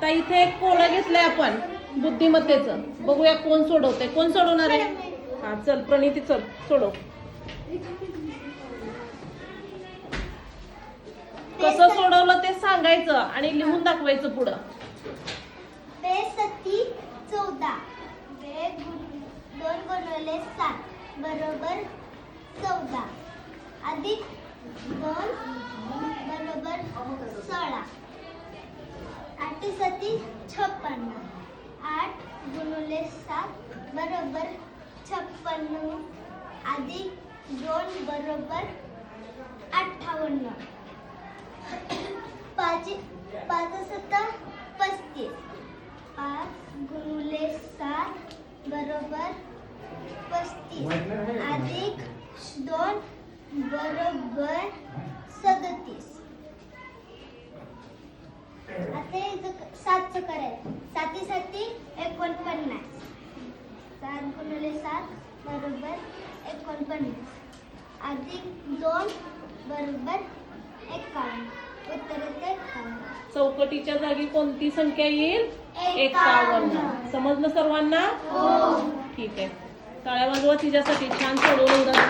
आता इथे एक पोळं घेतलंय आपण बुद्धिमत्तेचं. बघूया कोण सोडवते कोण सोडवणार आहे? हा चल प्रणिती चल सोडव. कसं सोडवलं ते सांगायचं आणि लिहून दाखवायचं पुढं. बे सती चौदा. बे गुण- दोन गुणवले सात. बरोबर चौदा. अधिक दोन बरोबर सोळा आठ सती छप्पन्न. आठ गुणवले सात बरोबर छप्पन्न. अधिक दोन बरोबर अठ्ठावन्न. पाच पाच सत्ता पस्तीस. पाच गुणुले सात बरोबर पस्तीस. अधिक दोन बरोबर सदतीस. आता हे सातचं करायचं. साती साती एकोणपन्नास. सात गुणुले सात बरोबर एकोणपन्नास. अधिक दोन बरोबर एकावन्न. उत्तर चौकटीच्या जागी कोणती संख्या येईल? एकावन्न. समजलं सर्वांना? ठीक आहे. टाळ्या वाजवा तिच्यासाठी छान सोडवलं उदाहरण.